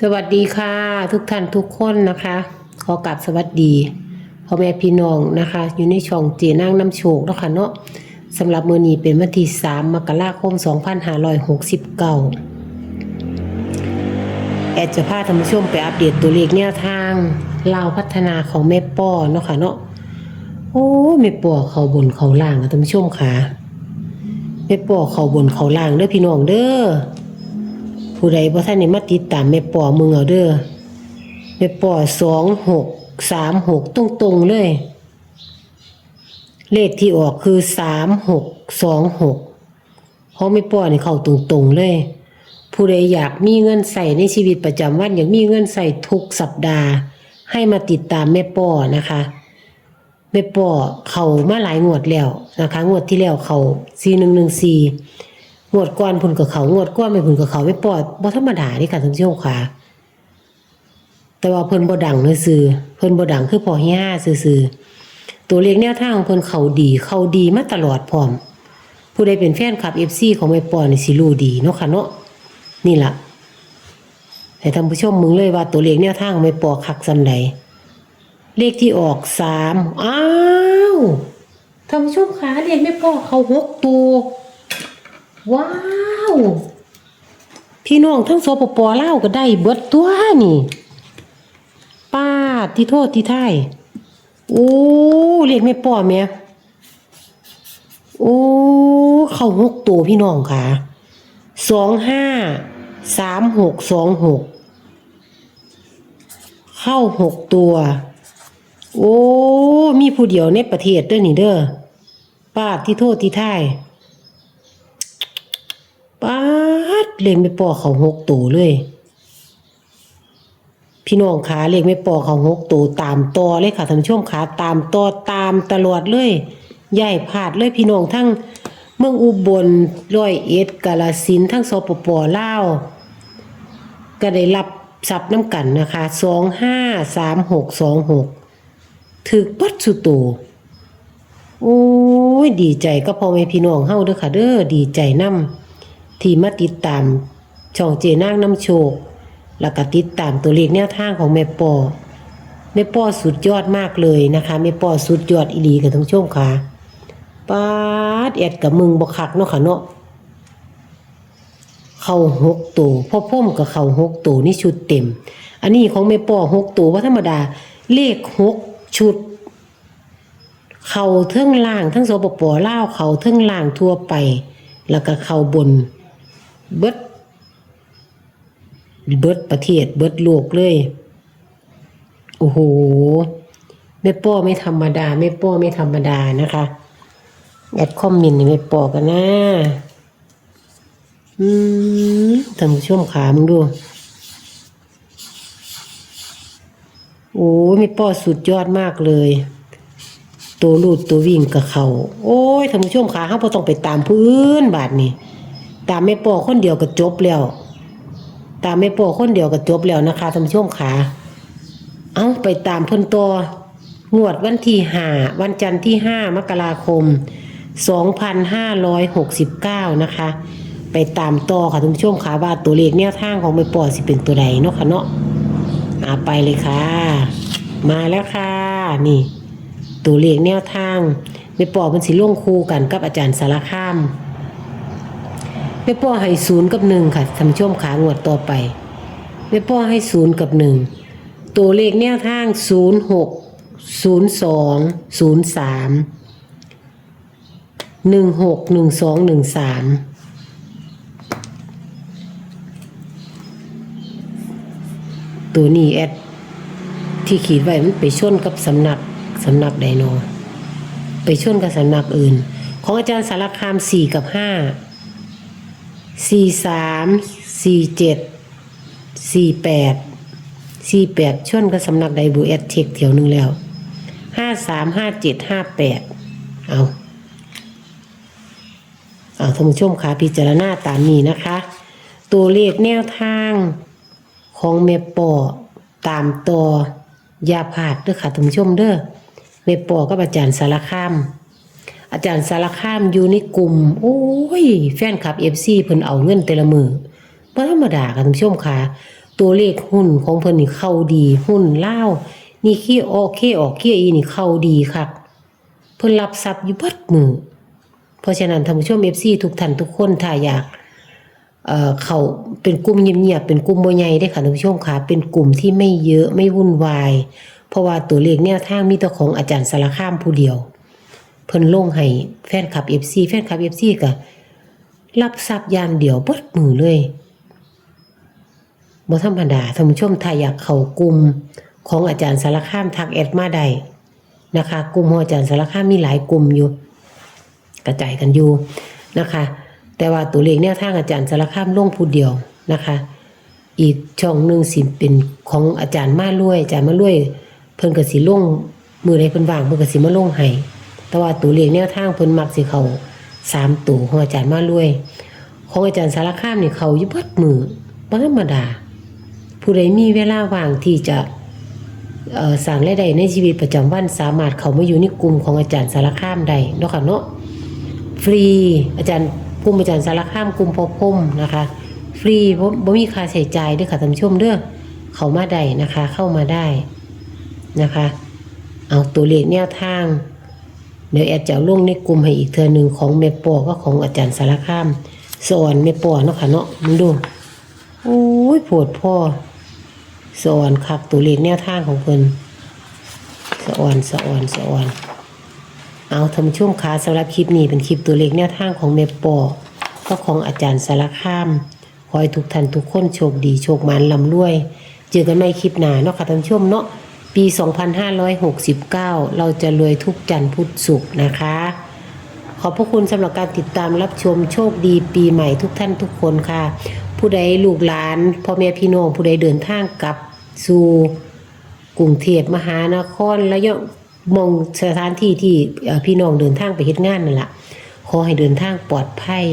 สวัสดีค่ะ ทุกท่านทุกคนนะคะ ขอกราบสวัสดีพ่อแม่พี่น้องนะคะ อยู่ในช่องเจนางน้ำโชคแล้วค่ะเนาะสำหรับมือนี้เป็นวันที่3มกราคม 2569 แอดจะพาท่านผู้ชมไปอัปเดตตัวเลขแนวทางลาวพัฒนาของแม่ป้อเนาะค่ะเนาะโอ้แม่ป้อเขาบนเขาล่างอะท่านผู้ชมค่ะแม่ป้อเขาบนเขาล่างเด้อพี่น้องเด้อ ผู้ใดบ่ท่านนี่มาติดตามแม่ปอมึงเอาเด้อแม่ปอสองหกสามหกตรงตรงๆเลย เลขที่ออกคือสามหกสองหกเพราะแม่ปอนี่เข้าตรงตรงๆเลย ผู้ใดอยากมีเงินใส่ในชีวิตประจำวันอยากมีเงินใส่ทุกสัปดาห์ ให้มาติดตามแม่ปอนะคะแม่ปอเขามาหลายงวดแล้วนะคะ งวดที่แล้วเขาสี่หนึ่งหนึ่งสี่ งวดก่อนพุ่นกับเขางวดก่อนไม่พุ่นกับเขาไม่ปอดบ่ธรรมดานี่ค่ะท่านผู้ชมค่ะ แต่ว่าเพิ่นบ่ดังเลยซื่อเพิ่นบ่ดังคือพอเฮียซื่อๆตัวเลขแนวทางของเพิ่นเขาดีเขาดีมาตลอดพร้อม ผู้ใดเป็นแฟนคลับ FC ของแม่ปอนี่สิรู้ดีเนาะค่ะเนาะนี่ล่ะให้ท่านผู้ชมมึงเลยว่าตัวเลขแนวทางของแม่ปอคักซำใดเลขที่ออก3อ้าวท่านผู้ชมคะเลขแม่ปอเขาหกตัว ว้าว พี่น้องทั้งสปปอเลาวก็ได้เบิดตัวนี่ป้าดที่โทษที่ท่ายโอ้เรียกไม่ป้อแม่โอ้ เข้าหกตัวพี่น้องค่ะสองห้าสามหกสองหกเข้าหกตัว โอ้ มีผู้เดียวในประเทศเด้อนี่เด้อป้าดที่โทษที่ท่าย ปาดเลขไม่ปอเขาหกตัวเลย พี่น้องขาเลขไม่ปอเขาหกตัวตามต่อเลยค่ะท่านผู้ชมขาตามต่อตามตลอดเลยใหญ่พาดเลยพี่น้องทั้งเมืองอุบลร้อยเอ็ดกาลสินทั้งสปปลาวก็ได้รับทรัพย์น้ำกันนะคะสองห้าสามหกสองหกถึกปัดสุดโตโอ้ย ดีใจก็พอแม่พี่น้องเฮาเด้อค่ะเด้อดีใจนำ ที่มาติดตาม ช่องเจนางน้ำโชค แล้วก็ติดตามตัวเลขแนวทางของแม่ปอแม่ปอสุดยอดมากเลยนะคะแม่ปอสุดยอดอีหลีกับทั้งช่วงค่ะป้าดแอดกับมึงบกคักเนาะค่ะเนาะเข้าหกตัวพ่อพ่อมกับเข้าหกตัวนี่ชุดเต็ม อันนี้ของแม่ปอหกตัวว่าธรรมดาเลขหกชุด เขาเทิงล่างทั้งสปปล่าวเขาเทิงล่างทั่วไป แล้วก็เขาบน เบิด เบิดประเทศ เบิดโลกเลย โอ้โหแม่ป้อไม่ธรรมดาแม่ป้อไม่ธรรมดานะคะแอดคอมเมนต์แม่ป้อกันนะอืมท่านผู้ชมขามึงดูโอ้ยแม่ป้อสุดยอดมากเลย ตัวลูดตัววิ่งกับเขา โอ้ยท่านผู้ชมขาเขาพอต้องไปตามผู้นบาทนี่ ตามแม่ปอคนเดียวก็จบแล้ว ตามแม่ปอคนเดียวก็จบแล้วนะคะท่านผู้ชมขาเอาไปตามเพิ่นตัวงวดวันที่ห้าวันจันทร์ที่ห้ามกราคมสองพันห้าร้อยหกสิบเก้านะคะ ไปตามต่อค่ะท่านผู้ชมขาว่าตัวเลขแนวทางของแม่ปอสิเป็นตัวใดเนาะค่ะเนาะอาไปเลยค่ะ มาแล้วค่ะ นี่ ตัวเลขแนวทางแม่ปอมันสิลงคู่กันกับอาจารย์สารคาม แม่ปอให้ศูนย์กับหนึ่งค่ะท่านผู้ชมขางวดต่อไปแม่ปอให้ศูนย์กับหนึ่งตัวเลขแนวทางศูนย์หกศูนย์สองศูนย์สามหนึ่งหกหนึ่งสองหนึ่งสามตัวนี้แอดที่ขีดไว้มันไปชนกับสำนักสำนักไดโนไปชนกับสำนักอื่น ของอาจารย์สารคามสี่กับห้า สี่สามสี่เจ็ดสี่แปดสี่แปดชวนกับสำนักไดบูเอสเทคเที่ยวหนึงแล้วห้าสามห้าเจ็ดห้าแปดเอาเอาท่านผู้ชมค่ะพิจารณาตามนี้นะคะ ตัวเลขแนวทางของแม่ปอตามต่อยาผาดเด้อค่ะท่านผู้ชมเด้อแม่ปอกับอาจารย์สารคาม อาจารย์สารคามอยู่ในกลุ่ม โอ้ย แฟนคลับเอฟซีเพิ่นเอาเงินแต่ละมือบ่ธรรมดาค่ะท่านผู้ชมค่ะ ตัวเลขหุ้นของเพิ่นนี่เข้าดีหุ้นลาวนี่ขี้ออกขี้ออกขี้อีนี่เข้าดีคักเพิ่นรับทรัพย์อยู่เบิดมือเพราะฉะนั้นท่านผู้ชม FC ทุกท่านทุกคนถ้าอยากเอ่อเขาเป็นกลุ่มเงียบๆเป็นกลุ่มบ่ใหญ่ได้ค่ะท่านผู้ชมค่ะเป็นกลุ่มที่ไม่เยอะไม่วุ่นวาย เพราะว่าตัวเลขแนวทางมีแต่ของอาจารย์สารคามผู้เดียว เพิ่นลงให้แฟนคลับ FC แฟนคลับ FC ก็รับทรัพย์ยางเดียวเบิดมือเลยบ่ธรรมดาท่านผู้ชมถ้าอยากเข้ากลุ่มของอาจารย์สารคามทักแอดมาได้นะคะ กลุ่มของอาจารย์สารคามมีหลายกลุ่มอยู่ กระจายกันอยู่นะคะ แต่ว่าตัวเลขแนวทางอาจารย์สารคามลงผู้เดียวนะคะ อีกช่องหนึ่งสิเป็นของอาจารย์มาลุยอาจารย์มาลุยเพิ่นก็สิลงมือใดเพิ่นว่างเพิ่นก็สิมาลงให้ แต่ว่าตัวเลขแนวทางเพิ่นมักสิเขาสามตัวของอาจารย์มาลุยของอาจารย์สารคามนี่เขาอยู่เบิดมือบ่ธรรมดา ผู้ใดมีเวลาว่างที่จะเอ่อสร้างรายได้ในชีวิตประจำวันสามารถเข้ามาอยู่ในกลุ่มของอาจารย์สารคามได้เนาะค่ะเนาะฟรีอาจารย์กลุ่มอาจารย์สารคามกลุ่มพอพมนะคะ ฟรีบ่บ่มีค่าใช้จ่ายด้วยค่ะท่านผู้ชมเด้อเข้ามาได้นะคะเข้ามาได้นะคะ เอาตัวเลขแนวทาง เดี๋ยวแอดจะลงในกลุ่มให้อีกเทือหนึ่งของเมปอก็ของอาจารย์สารคามสอนเมปอเนาะค่ะเนาะมึงดูโอ้ยปวดพ่อสอนคักตัวเลขแนวทางของเพิ่นสอนสอนสอน เอาทำช่วงขาสำหรับคลิปนี้เป็นคลิปตัวเลขแนวทางของเมปอก็ของอาจารย์สารคามขอให้ทุกท่านทุกคนโชคดีโชคมันลำรวย เจอกันใหม่คลิปหน้าเนาะค่ะท่านผู้ชมเนาะ ปี 2569 เราจะรวยทุกจันทร์พุธศุกร์นะคะ ขอบพระคุณสำหรับการติดตามรับชมโชคดีปีใหม่ทุกท่านทุกคนค่ะ ผู้ใดลูกหลานพ่อแม่พี่น้องผู้ใดเดินทางกลับสู่กรุงเทพมหานครแล้วยังมองสถานที่ที่พี่น้องเดินทางไปเฮ็ดงานนั่นแหละขอให้เดินทางปลอดภัย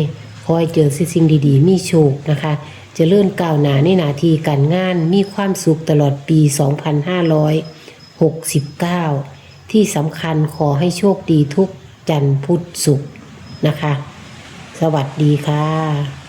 ขอให้เจอสิ่งดีๆ มีโชคนะคะ จะเลื่อนก้าวหน้าในหน้าที่การงานมีความสุขตลอดปี 2569 ที่สำคัญขอให้โชคดีทุกจันทร์พุธศุกร์นะคะ สวัสดีค่ะ